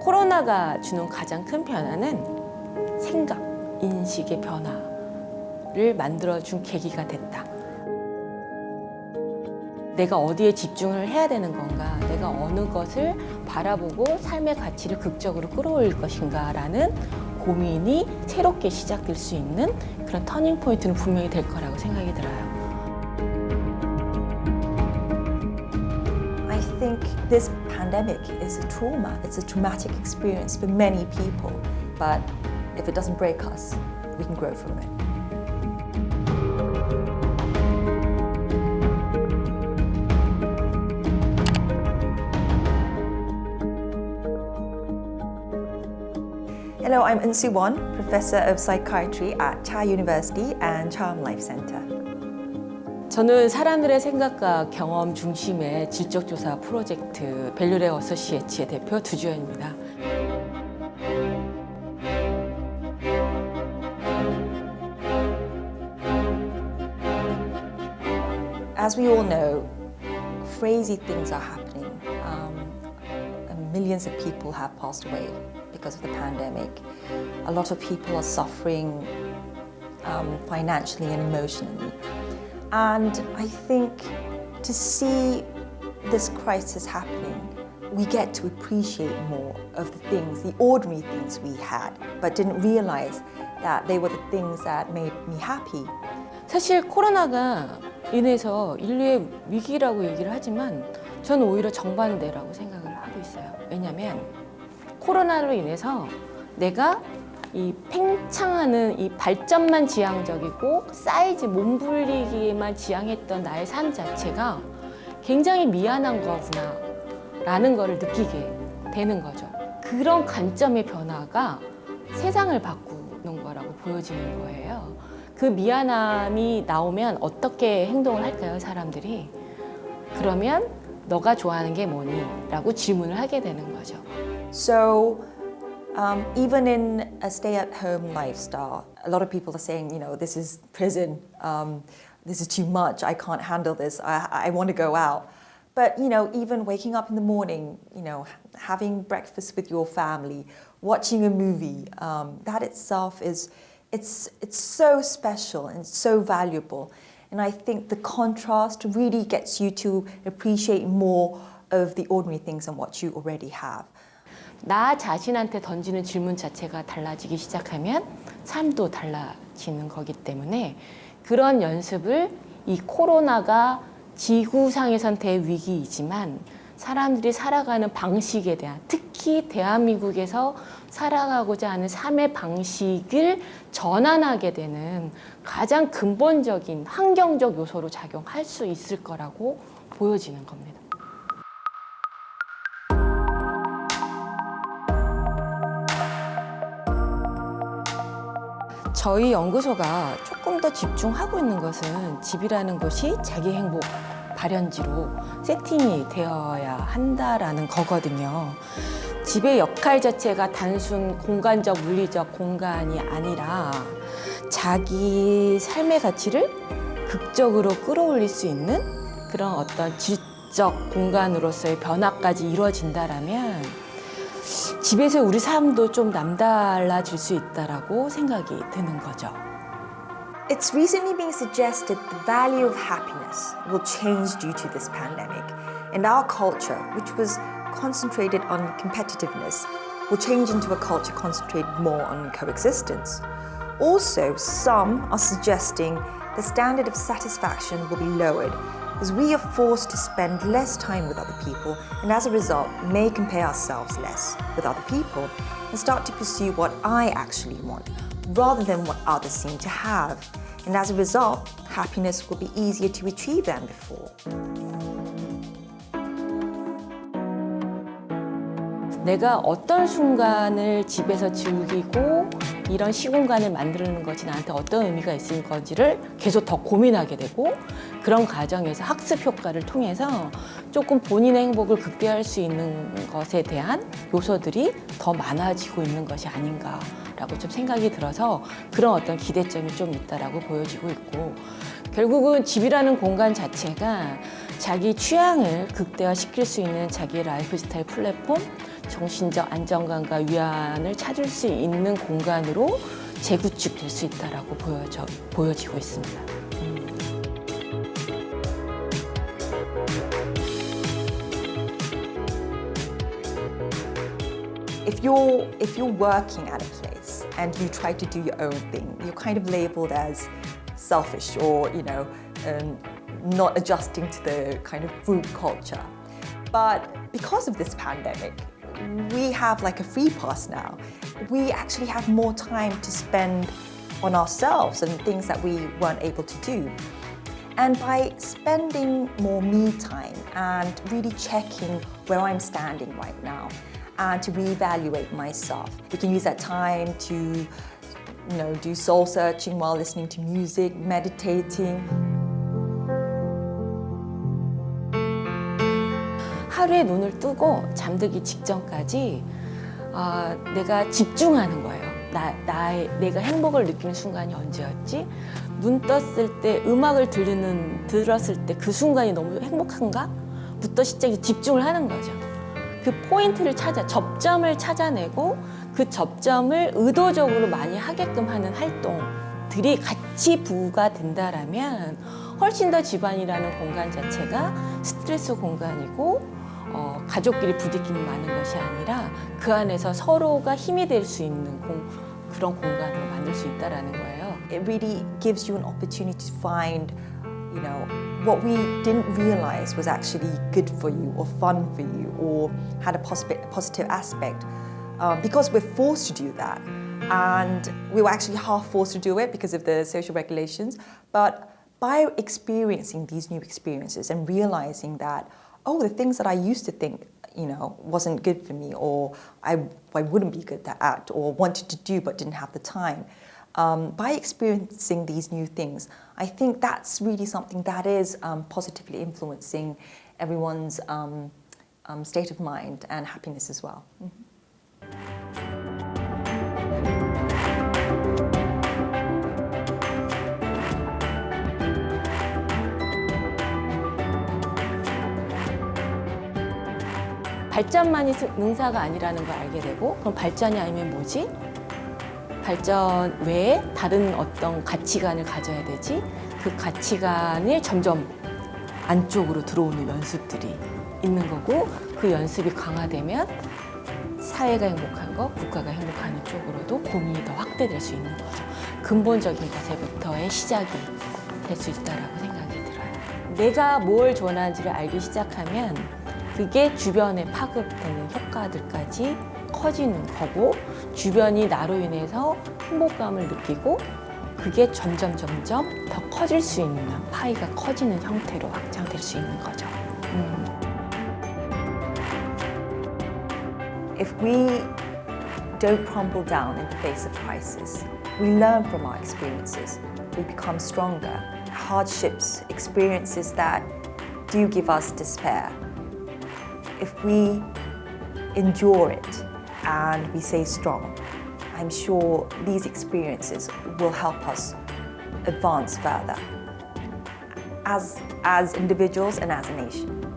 코로나가 주는 가장 큰 변화는 생각, 인식의 변화를 만들어준 계기가 됐다. 내가 어디에 집중을 해야 되는 건가, 내가 어느 것을 바라보고 삶의 가치를 극적으로 끌어올릴 것인가라는 고민이 새롭게 시작될 수 있는 그런 터닝 포인트는 분명히 될 거라고 생각이 들어요. Think this pandemic is a trauma. It's a traumatic experience for many people. But if it doesn't break us, we can grow from it. Hello, I'm Unsu Won, Professor of Psychiatry at Cha University and Charm Life Center. 저는 사람들의 생각과 경험 중심의 질적조사 프로젝트 벨류레 어서시에츠의 대표 두주연입니다. Um, um. And I think to see this crisis happening, we get to appreciate more of the things, the ordinary things we had, but didn't realize that they were the things that made me happy. 사실 코로나가 인해서 인류의 위기라고 얘기를 하지만 저는 오히려 정반대라고 생각을 하고 있어요. 왜냐하면 코로나로 인해서 내가 이 팽창하는 이 발전만 지향적이고 사이즈 몸불리기에만 지향했던 나의 삶 자체가 굉장히 미안한 거구나 라는 거를 느끼게 되는 거죠. 그런 관점의 변화가 세상을 바꾸는 거라고 보여지는 거예요. 그 미안함이 나오면 어떻게 행동을 할까요, 사람들이? 그러면 너가 좋아하는 게 뭐니? 라고 질문을 하게 되는 거죠. So, um, even in a stay at home lifestyle, a lot of people are saying, you know, this is prison, um, this is too much, I can't handle this, I, I want to go out. But, you know, even waking up in the morning, you know, having breakfast with your family, watching a movie, um, that itself is, it's, it's so special and so valuable. And I think the contrast really gets you to appreciate more of the ordinary things and what you already have. 나 자신한테 던지는 질문 자체가 달라지기 시작하면 삶도 달라지는 거기 때문에 그런 연습을 이 코로나가 지구상에선 대위기이지만 사람들이 살아가는 방식에 대한 특히 대한민국에서 살아가고자 하는 삶의 방식을 전환하게 되는 가장 근본적인 환경적 요소로 작용할 수 있을 거라고 보여지는 겁니다. 저희 연구소가 조금 더 집중하고 있는 것은 집이라는 곳이 자기 행복 발현지로 세팅이 되어야 한다라는 거거든요. 집의 역할 자체가 단순 공간적, 물리적 공간이 아니라 자기 삶의 가치를 극적으로 끌어올릴 수 있는 그런 어떤 질적 공간으로서의 변화까지 이루어진다라면 집에서 우리 삶도 좀 남달라질 수 있다라고 생각이 드는 거죠. It's recently being suggested the value of happiness will change due to this pandemic. And our culture, which was concentrated on competitiveness, will change into a culture concentrated more on coexistence. Also, some are suggesting the standard of satisfaction will be lowered as we are forced to spend less time with other people and as a result may compare ourselves less with other people and start to pursue what I actually want rather than what others seem to have. And as a result, happiness will be easier to achieve than before. 내가 어떤 순간을 집에서 즐기고 이런 시공간을 만드는 것이 나한테 어떤 의미가 있을 건지를 계속 더 고민하게 되고 그런 과정에서 학습 효과를 통해서 조금 본인의 행복을 극대화할 수 있는 것에 대한 요소들이 더 많아지고 있는 것이 아닌가 라고 좀 생각이 들어서 그런 어떤 기대점이 좀 있다라고 보여지고 있고 결국은 집이라는 공간 자체가 자기 취향을 극대화시킬 수 있는 자기 라이프 스타일 플랫폼, 정신적 안정감과 위안을 찾을 수 있는 공간으로 재구축될 수 있다라고 보여져, 보여지고 있습니다. if you're if you're working at a place and you try to do your own thing, you're kind of labeled as selfish or you know um, not adjusting to the kind of group culture. But because of this pandemic, we have like a free pass now. We actually have more time to spend on ourselves and things that we weren't able to do. And by spending more me time and really checking where I'm standing right now and to reevaluate myself, we can use that time to you know, do soul searching while listening to music, meditating. 하루에 눈을 뜨고 잠들기 직전까지 아, 내가 집중하는 거예요. 나, 나의, 내가 행복을 느끼는 순간이 언제였지? 눈 떴을 때 음악을 들으는, 들었을 때 그 순간이 너무 행복한가? 부터 시작해 집중을 하는 거죠. 그 포인트를 찾아, 접점을 찾아내고 그 접점을 의도적으로 많이 하게끔 하는 활동들이 같이 부가 된다라면 훨씬 더 집안이라는 공간 자체가 스트레스 공간이고 어, 가족끼리 부딪히는 많은 것이 아니라 그 안에서 서로가 힘이 될 수 있는 공, 그런 공간으로 만들 수 있다라는 거예요. It really gives you an opportunity to find, you know, what we didn't realize was actually good for you or fun for you or had a positive, positive aspect. Um, because we're forced to do that. And we were actually half forced to do it because of the social regulations. But by experiencing these new experiences and realizing that, oh, the things that I used to think, you know, wasn't good for me or I, I wouldn't be good at or wanted to do but didn't have the time. Um, by experiencing these new things, I think that's really something that is um, positively influencing everyone's um, um, state of mind and happiness as well. 발전만이 스- 능사가 아니라는 걸 알게 되고 그럼 발전이 아니면 뭐지? 발전 외에 다른 어떤 가치관을 가져야 되지? 그 가치관을 점점 안쪽으로 들어오는 연습들이 있는 거고 그 연습이 강화되면 사회가 행복한 거, 국가가 행복하는 쪽으로도 고민이 더 확대될 수 있는 거죠. 근본적인 것에부터의 시작이 될 수 있다라고 생각이 들어요. 내가 뭘 좋아하는지를 알기 시작하면 그게 주변에 파급되는 효과들까지 커지는 거고 주변이 나로 인해서 행복감을 느끼고 그게 점점 점점 더 커질 수 있는 파이가 커지는 형태로 확장될 수 있는 거죠. 음. If we don't crumble down in the face of crisis, we learn from our experiences, we become stronger. Hardships, experiences that do give us despair. If we endure it and we stay strong, I'm sure these experiences will help us advance further as, as individuals and as a nation.